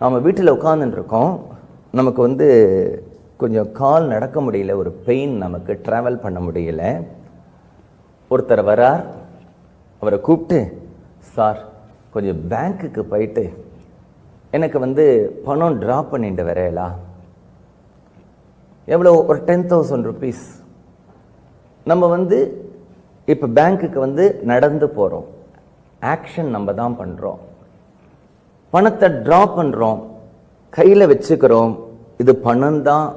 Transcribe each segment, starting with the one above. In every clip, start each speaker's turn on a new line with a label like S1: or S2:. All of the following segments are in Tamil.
S1: நாம் வீட்டில் உட்காந்துருக்கோம் நமக்கு வந்து கொஞ்சம் கால் நடக்க முடியல ஒரு பெயின் நமக்கு ட்ராவல் பண்ண முடியல. ஒருத்தர் வரார். அவரை கூப்பிட்டு சார் கொஞ்சம் பேங்க்குக்கு போயிட்டு எனக்கு வந்து பணம் ட்ரா பண்ணிட்டு வரையலா எவ்வளோ ஒரு டென் தௌசண்ட் ருபீஸ் நம்ம வந்து இப்போ பேங்க்குக்கு வந்து நடந்து போகிறோம் ஆக்ஷன் நம்ம தான் பண்ணுறோம் பணத்தை ட்ரா பண்ணுறோம் கையில் வச்சுக்கிறோம் இது பணம் தான்.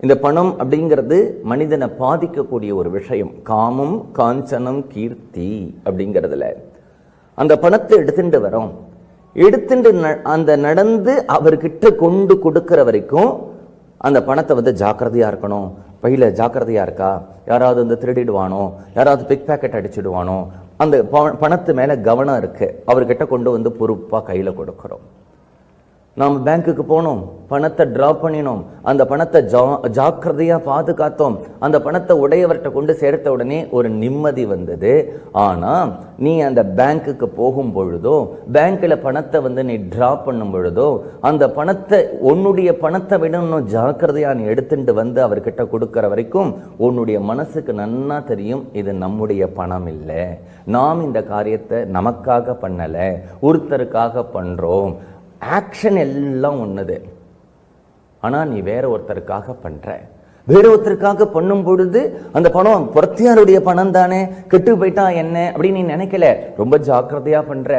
S1: இந்த பணம் அப்படிங்கிறது மனிதனை பாதிக்கக்கூடிய ஒரு விஷயம். காமம் காஞ்சனம் கீர்த்தி அப்படிங்கிறதுல. அந்த பணத்தை எடுத்துட்டு வரோம். எடுத்துட்டு ந- அந்த நடந்து அவர்கிட்ட கொண்டு கொடுக்குற வரைக்கும் அந்த பணத்தை வந்து ஜாக்கிரதையாக இருக்கணும். பையில ஜாக்கிரதையாக இருக்கா? யாராவது வந்து திருடிடுவானோ? யாராவது பிக் பேக்கெட் அடிச்சிடுவானோ? அந்த பணத்து மேல கவனம் இருக்கு. அவர்கிட்ட கொண்டு வந்து பொறுப்பா கையில கொடுக்கிறோம். நாம் பேங்க்குக்கு போனோம் பணத்தை ட்ரா பண்ணினோம் அந்த பணத்தை ஜா ஜாக்கிரதையாக பாதுகாத்தோம் அந்த பணத்தை உடையவர்கிட்ட கொண்டு சேர்த்த உடனே ஒரு நிம்மதி வந்தது. ஆனால் நீ அந்த பேங்க்குக்கு போகும் பொழுதோ பேங்க்கில் பணத்தை வந்து நீ ட்ரா பண்ணும் பொழுதோ அந்த பணத்தை உன்னுடைய பணத்தை விட இன்னும் நீ எடுத்துட்டு வந்து அவர்கிட்ட கொடுக்குற வரைக்கும் உன்னுடைய மனசுக்கு நன்னா தெரியும் இது நம்முடைய பணம் இல்லை. நாம் இந்த காரியத்தை நமக்காக பண்ணலை ஒருத்தருக்காக பண்ணுறோம் ஆக்ஷன் எல்லாம் ஒன்றுது ஆனால் நீ வேற ஒருத்தருக்காக பண்ணுற வேற ஒருத்தருக்காக பண்ணும் பொழுது அந்த பணம் புறத்தியாருடைய பணம் தானே கெட்டு போயிட்டா என்ன அப்படின்னு நீ நினைக்கல. ரொம்ப ஜாக்கிரதையாக பண்ணுற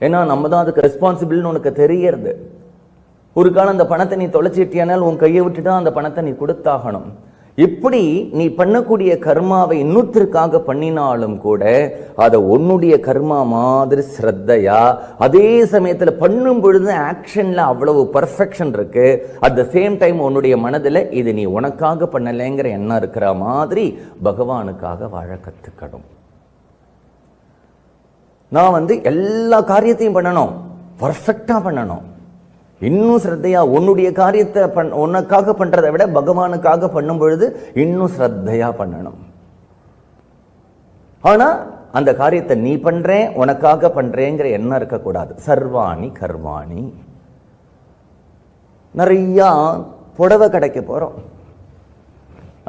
S1: ஏன்னா நம்ம தான் அதுக்கு ரெஸ்பான்சிபிள்னு உனக்கு தெரியறது. ஒரு காலம் அந்த பணத்தை நீ தொலைச்சிட்டியானால் உன் கையை விட்டுட்டா அந்த பணத்தை நீ கொடுத்தாகணும். இப்படி நீ பண்ணக்கூடிய கர்மாவை இன்னொருத்தருக்காக பண்ணினாலும் கூட அதை உன்னுடைய கர்மா மாதிரி ஸ்ரத்தையா? அதே சமயத்தில் பண்ணும் பொழுது ஆக்ஷனில் அவ்வளவு பர்ஃபெக்ஷன் இருக்கு. அட் த சேம் டைம் உன்னுடைய மனதில் இது நீ உனக்காக பண்ணலைங்கிற எண்ணம் இருக்கிற மாதிரி பகவானுக்காக வாழ கற்றுக்கணும் நான் வந்து எல்லா காரியத்தையும் பண்ணணும். பர்ஃபெக்டாக பண்ணணும். இன்னும் ஸ்ரத்தையா? உன்னுடைய காரியத்தை பண் உனக்காக பண்ணுறதை விட பகவானுக்காக பண்ணும் பொழுது இன்னும் ஸ்ரத்தையா பண்ணணும். ஆனால் அந்த காரியத்தை நீ பண்ணுறேன் உனக்காக பண்ணுறேங்கிற எண்ணம் இருக்கக்கூடாது. சர்வாணி கர்வாணி. நிறையா புடவை கடைக்கு போகிறோம்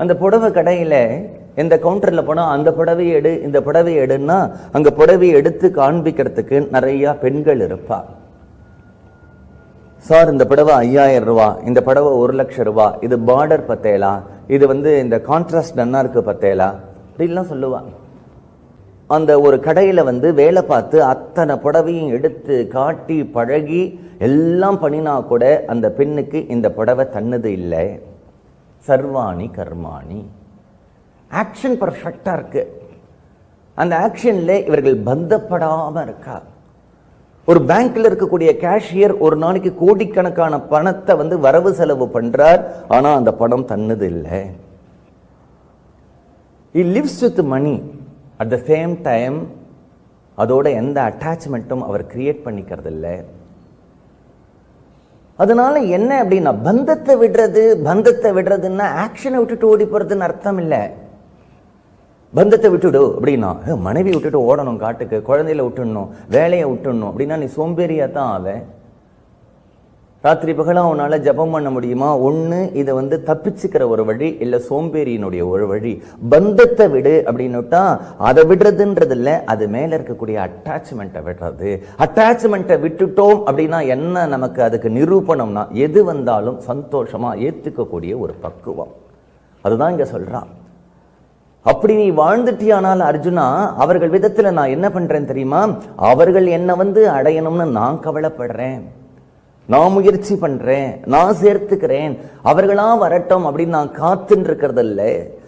S1: அந்த புடவை கடையில் இந்த கவுண்டரில் போனால் அந்த புடவையை எடு இந்த புடவையை எடுன்னா அங்கே புடவையை எடுத்து காண்பிக்கிறதுக்கு நிறையா பெண்கள் இருப்பாள் சார் இந்த புடவை ஐயாயிரம் ரூபா இந்த புடவை ஒரு லட்சம் ரூபா இது பார்டர் பத்தேலா? இது வந்து இந்த கான்ட்ராஸ்ட் நன்னா இருக்கு பத்தேலா? அப்படின்லாம் சொல்லுவான் அந்த ஒரு கடையில் வந்து வேலை பார்த்து அத்தனை புடவையும் எடுத்து காட்டி பழகி எல்லாம் பண்ணினா கூட அந்த பெண்ணுக்கு இந்த புடவை தன்னது இல்லை. சர்வாணி கர்மாணி. ஆக்ஷன் பர்ஃபெக்டாக இருக்குது அந்த ஆக்ஷனில் இவர்கள் பந்தப்படாமல் இருக்கா? ஒரு பேங்க்ல இருக்கக்கூடிய கேஷியர் ஒரு நாளைக்கு கோடிக்கணக்கான பணத்தை வந்து வரவு செலவு பண்றார். ஆனா அந்த பணம் தன்னது இல்லை. Lives with with money at the same time அதோட எந்த அட்டாச்மெண்ட்டும் அவர் கிரியேட் பண்ணிக்கிறது இல்லை. அதனால என்ன அப்படின்னா பந்தத்தை விடுறது பந்தத்தை விடுறதுன்னா ஆக்ஷனை விட்டுட்டு ஓடி போறதுன்னு அர்த்தம் இல்லை. பந்தத்தை விட்டுடு அப்படின்னா மனைவி விட்டுட்டு ஓடணும் காட்டுக்கு குழந்தையில விட்டுடணும் வேலையை விட்டுடணும் அப்படின்னா நீ சோம்பேறியா தான் ஆவ. ராத்திரி பகலா உன்னால் ஜெபம் பண்ண முடியுமா? ஒன்று இதை வந்து தப்பிச்சுக்கிற ஒரு வழி இல்லை சோம்பேறியினுடைய ஒரு வழி. பந்தத்தை விடு அப்படின்னுட்டா அதை விடுறதுன்றது இல்லை அது மேலே இருக்கக்கூடிய அட்டாச்மெண்ட்டை விடுறது. அட்டாச்மெண்ட்டை விட்டுட்டோம் அப்படின்னா என்ன நமக்கு அதுக்கு நிரூபணம்னா எது வந்தாலும் சந்தோஷமாக ஏற்றுக்கக்கூடிய ஒரு பக்குவம். அதுதான் இங்கே சொல்கிறான் அப்படி நீ வாழ்ந்துட்டியானால் அர்ஜுனா அவர்கள் விதத்துல நான் என்ன பண்றேன் தெரியுமா? அவர்கள் என்னை வந்து அடையணும்னு நான் கவலைப்படுறேன். நான் முயற்சி பண்றேன். நான் சேர்த்துக்கிறேன். அவர்களா வரட்டும் அப்படின்னு நான் காத்துன்னு இருக்கிறதில்ல